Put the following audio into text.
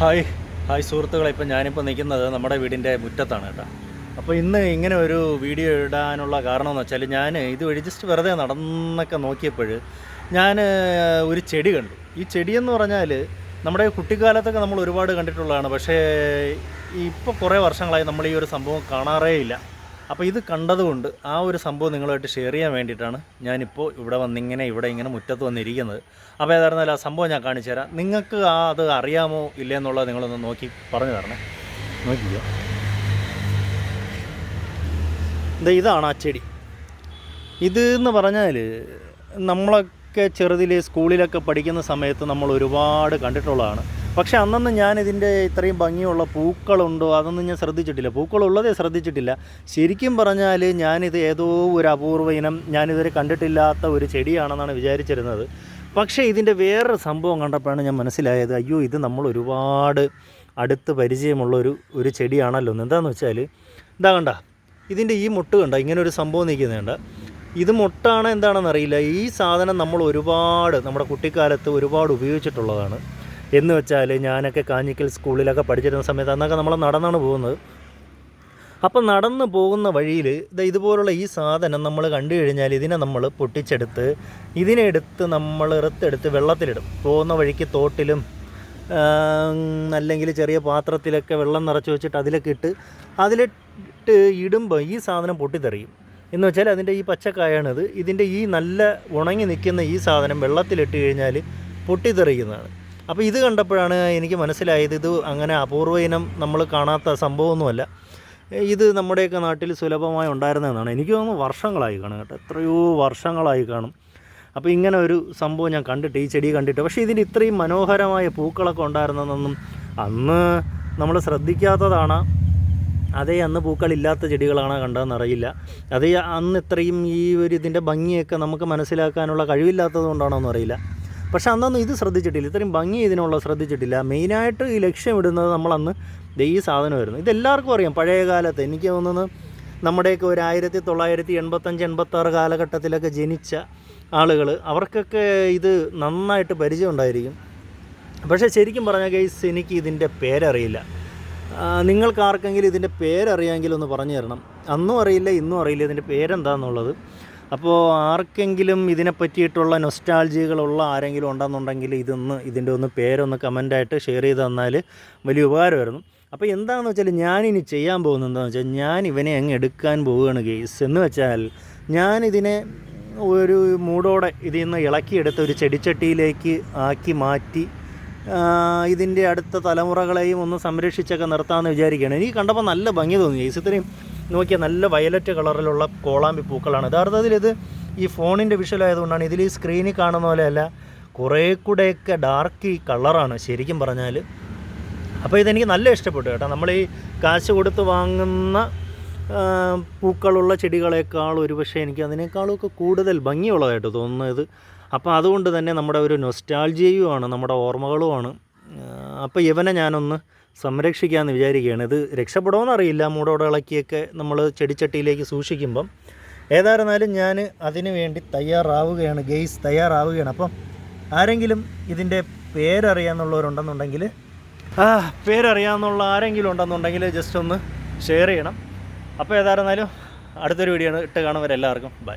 Hi. Hi സുഹൃത്തുക്കളെ ഇപ്പം ഞാനിപ്പോൾ നിൽക്കുന്നത് നമ്മുടെ വീടിന്റെ മുറ്റത്താണ് കേട്ടോ. അപ്പോൾ ഇന്ന് ഇങ്ങനെ ഒരു വീഡിയോ ഇടാനുള്ള കാരണം എന്ന് വെച്ചാൽ ഞാൻ ഇത് ജസ്റ്റ് വെറുതെ നടന്നൊക്കെ നോക്കിയപ്പോൾ ഞാൻ ഒരു ചെടി കണ്ടു. ഈ ചെടിയെന്ന് പറഞ്ഞാൽ നമ്മുടെ കുട്ടിക്കാലത്തൊക്കെ നമ്മൾ ഒരുപാട് കണ്ടിട്ടുള്ളതാണ്. പക്ഷേ ഇപ്പോൾ കുറേ വർഷങ്ങളായി നമ്മൾ ഈ ഒരു സംഭവം കാണാറേ ഇല്ല. അപ്പോൾ ഇത് കണ്ടതുകൊണ്ട് ആ ഒരു സംഭവം നിങ്ങളുമായിട്ട് ഷെയർ ചെയ്യാൻ വേണ്ടിയിട്ടാണ് ഞാനിപ്പോൾ ഇവിടെ വന്നിങ്ങനെ ഇവിടെ ഇങ്ങനെ മുറ്റത്ത് വന്നിരിക്കുന്നത്. അപ്പോൾ ഏതായിരുന്നാലും ആ സംഭവം ഞാൻ കാണിച്ചു തരാം. നിങ്ങൾക്ക് ആ അത് അറിയാമോ ഇല്ലേ എന്നുള്ളത് നിങ്ങളൊന്ന് നോക്കി പറഞ്ഞു തരണേ. നോക്കിക്കോ. ദേ ഇതാണ് ആ ചെടി. ഇത് എന്ന് പറഞ്ഞാൽ നമ്മളൊക്കെ ചെറുതിൽ സ്കൂളിലൊക്കെ പഠിക്കുന്ന സമയത്ത് നമ്മൾ ഒരുപാട് കണ്ടിട്ടുള്ളതാണ്. പക്ഷെ അന്നൊന്നും ഞാൻ ഇതിന്റെ ഇത്രയും ഭംഗിയുള്ള പൂക്കളുണ്ടോ അതൊന്നും ഞാൻ ശ്രദ്ധിച്ചിട്ടില്ല. പൂക്കളുള്ളതേ ശ്രദ്ധിച്ചിട്ടില്ല. ശരിക്കും പറഞ്ഞാൽ ഞാനിത് ഏതോ ഒരു അപൂർവ ഇനം ഞാനിതുവരെ കണ്ടിട്ടില്ലാത്ത ഒരു ചെടിയാണെന്നാണ് വിചാരിച്ചിരുന്നത്. പക്ഷേ ഇതിന്റെ വേറൊരു സംഭവം കണ്ടപ്പോഴാണ് ഞാൻ മനസ്സിലായത് അയ്യോ ഇത് നമ്മൾ ഒരുപാട് അടുത്ത് പരിചയമുള്ളൊരു ഒരു ചെടിയാണല്ലോ. എന്ന് എന്താണെന്ന് വെച്ചാൽ ഇതാ കണ്ട ഇതിന്റെ ഈ മുട്ട് കണ്ട ഇങ്ങനെ ഒരു സംഭവം നിൽക്കുന്നുണ്ട് ഇത് മുട്ടാണ് എന്താണെന്ന് അറിയില്ല ഈ സാധനം നമ്മൾ ഒരുപാട് നമ്മുടെ കുട്ടിക്കാലത്ത് ഒരുപാട് ഉപയോഗിച്ചിട്ടുള്ളതാണ്. എന്ന് വെച്ചാൽ ഞാനൊക്കെ കാഞ്ഞിക്കൽ സ്കൂളിലൊക്കെ പഠിച്ചിരുന്ന സമയത്ത് അന്നൊക്കെ നമ്മൾ നടന്നാണ് പോകുന്നത്. അപ്പം നടന്നു പോകുന്ന വഴിയിൽ ഇത് ഇതുപോലുള്ള ഈ സാധനം നമ്മൾ കണ്ടു കഴിഞ്ഞാൽ ഇതിനെ നമ്മൾ പൊട്ടിച്ചെടുത്ത് ഇതിനെ എടുത്ത് നമ്മൾ ഇറുത്തെടുത്ത് വെള്ളത്തിലിടും. പോകുന്ന വഴിക്ക് തോട്ടിലും അല്ലെങ്കിൽ ചെറിയ പാത്രത്തിലൊക്കെ വെള്ളം നിറച്ച് വെച്ചിട്ട് അതിലൊക്കെ ഇട്ട് അതിലിട്ട് ഇടുമ്പോൾ ഈ സാധനം പൊട്ടിത്തെറിയും. എന്ന് വെച്ചാൽ അതിന്റെ ഈ പച്ചക്കായാണിത്. ഇതിന്റെ ഈ നല്ല ഉണങ്ങി നിൽക്കുന്ന ഈ സാധനം വെള്ളത്തിലിട്ട് കഴിഞ്ഞാൽ പൊട്ടിത്തെറിക്കുന്നതാണ് അപ്പോൾ ഇത് കണ്ടപ്പോഴാണ് എനിക്ക് മനസ്സിലായത് ഇത് അങ്ങനെ അപൂർവ ഇനം നമ്മൾ കാണാത്ത സംഭവമൊന്നുമല്ല. ഇത് നമ്മുടെയൊക്കെ നാട്ടിൽ സുലഭമായി ഉണ്ടായിരുന്നതെന്നാണ്. എനിക്ക് തോന്നുന്നു വർഷങ്ങളായി കാണും കേട്ടോ. എത്രയോ വർഷങ്ങളായി കാണും. അപ്പോൾ ഇങ്ങനെ ഒരു സംഭവം ഞാൻ കണ്ടിട്ട് ഈ ചെടി കണ്ടിട്ട്. പക്ഷേ ഇതിന് ഇത്രയും മനോഹരമായ പൂക്കളൊക്കെ ഉണ്ടായിരുന്നതെന്നൊന്നും അന്ന് നമ്മൾ ശ്രദ്ധിക്കാത്തതാണ്. അതേ അന്ന് പൂക്കളില്ലാത്ത ചെടികളാണ് കണ്ടതെന്ന് അറിയില്ല. അതേ അന്ന് ഇത്രയും ഈ ഒരു ഇതിന്റെ ഭംഗിയൊക്കെ നമുക്ക് മനസ്സിലാക്കാനുള്ള കഴിവില്ലാത്തത് കൊണ്ടാണോ എന്നറിയില്ല പക്ഷെ അന്നൊന്നും ഇത് ശ്രദ്ധിച്ചിട്ടില്ല. ഇത്രയും ഭംഗി ഇതിനുള്ള ശ്രദ്ധിച്ചിട്ടില്ല. മെയിനായിട്ട് ഈ ലക്ഷ്യമിടുന്നത് നമ്മളന്ന് ഈ സാധനമായിരുന്നു. ഇതെല്ലാവർക്കും അറിയാം. പഴയ കാലത്ത് എനിക്ക് തോന്നുന്നത് നമ്മുടെയൊക്കെ ഒരു ആയിരത്തി തൊള്ളായിരത്തി എൺപത്തഞ്ച് എൺപത്താറ് കാലഘട്ടത്തിലൊക്കെ ജനിച്ച ആളുകൾ അവർക്കൊക്കെ ഇത് നന്നായിട്ട് പരിചയം ഉണ്ടായിരിക്കും. പക്ഷേ ശരിക്കും പറഞ്ഞ കേസ് എനിക്ക് ഇതിന്റെ പേരറിയില്ല. നിങ്ങൾക്ക് ആർക്കെങ്കിലും ഇതിന്റെ പേരറിയാമെങ്കിൽ ഒന്ന് പറഞ്ഞു തരണം. അന്നും അറിയില്ല ഇന്നും അറിയില്ല ഇതിന്റെ പേരെന്താണെന്നുള്ളത് അപ്പോൾ ആർക്കെങ്കിലും ഇതിനെ പറ്റിയിട്ടുള്ള നൊസ്റ്റാൾജികളുള്ള ആരെങ്കിലും ഉണ്ടെന്നുണ്ടെങ്കിൽ ഇതൊന്ന് ഇതിന്റെ ഒന്ന് പേരൊന്ന് കമന്റായിട്ട് ഷെയർ ചെയ്ത് തന്നാൽ വലിയ ഉപകാരമായിരുന്നു. അപ്പോൾ എന്താണെന്ന് വെച്ചാൽ ഞാനിനി ചെയ്യാൻ പോകുന്നത് എന്താണെന്ന് വെച്ചാൽ ഞാൻ ഇവനെ അങ്ങ് എടുക്കാൻ പോവുകയാണ് ഗെയ്സ് എന്ന് വെച്ചാൽ ഞാനിതിനെ ഒരു മൂടോടെ ഇതിൽ നിന്ന് ഇളക്കിയെടുത്ത് ഒരു ചെടിച്ചട്ടിയിലേക്ക് ആക്കി മാറ്റി ഇതിന്റെ അടുത്ത തലമുറകളെയും ഒന്ന് സംരക്ഷിച്ചൊക്കെ നിർത്താമെന്ന് വിചാരിക്കുകയാണ്. എനിക്ക് കണ്ടപ്പോൾ നല്ല ഭംഗി തോന്നി ഗെയ്സ് ഇത്രയും നോക്കിയാൽ നല്ല വയലറ്റ് കളറിലുള്ള കോളാമ്പി പൂക്കളാണ്. യഥാർത്ഥത്തിൽ ഇത് ഈ ഫോണിന്റെ വിഷലായതുകൊണ്ടാണ്. ഇതിൽ ഈ സ്ക്രീനിൽ കാണുന്ന പോലെയല്ല കുറേ കൂടെയൊക്കെ ഡാർക്ക് കളറാണ് ശരിക്കും പറഞ്ഞാൽ. അപ്പോൾ ഇതെനിക്ക് നല്ല ഇഷ്ടപ്പെട്ടു കേട്ടോ. നമ്മൾ ഈ കാശ് കൊടുത്ത് വാങ്ങുന്ന പൂക്കളുള്ള ചെടികളേക്കാൾ ഒരു പക്ഷേ എനിക്ക് അതിനേക്കാളൊക്കെ കൂടുതൽ ഭംഗിയുള്ളതായിട്ട് തോന്നുന്നത്. അപ്പോൾ അതുകൊണ്ട് തന്നെ നമ്മുടെ ഒരു നൊസ്റ്റാൾജിയുമാണ് നമ്മുടെ ഓർമ്മകളുമാണ്. അപ്പോൾ ഇവനെ ഞാനൊന്ന് സംരക്ഷിക്കാമെന്ന് വിചാരിക്കുകയാണ്. ഇത് രക്ഷപ്പെടുമോയെന്നറിയില്ല മൂടോടെ ഇളക്കിയൊക്കെ നമ്മൾ ചെടിച്ചട്ടിയിലേക്ക് സൂക്ഷിക്കുമ്പം. ഏതായിരുന്നാലും ഞാൻ അതിനു വേണ്ടി തയ്യാറാവുകയാണ്. ഗെയ്സ് തയ്യാറാവുകയാണ്. അപ്പം ആരെങ്കിലും ഇതിന്റെ പേരറിയാമെന്നുള്ളവരുണ്ടെന്നുണ്ടെങ്കിൽ ആ പേരറിയാമെന്നുള്ള ആരെങ്കിലും ഉണ്ടെന്നുണ്ടെങ്കിൽ ജസ്റ്റ് ഒന്ന് ഷെയർ ചെയ്യണം. അപ്പോൾ ഏതായിരുന്നാലും അടുത്തൊരു വീഡിയോ ഇട്ട് കാണുന്നവരെല്ലാവർക്കും. ബൈ.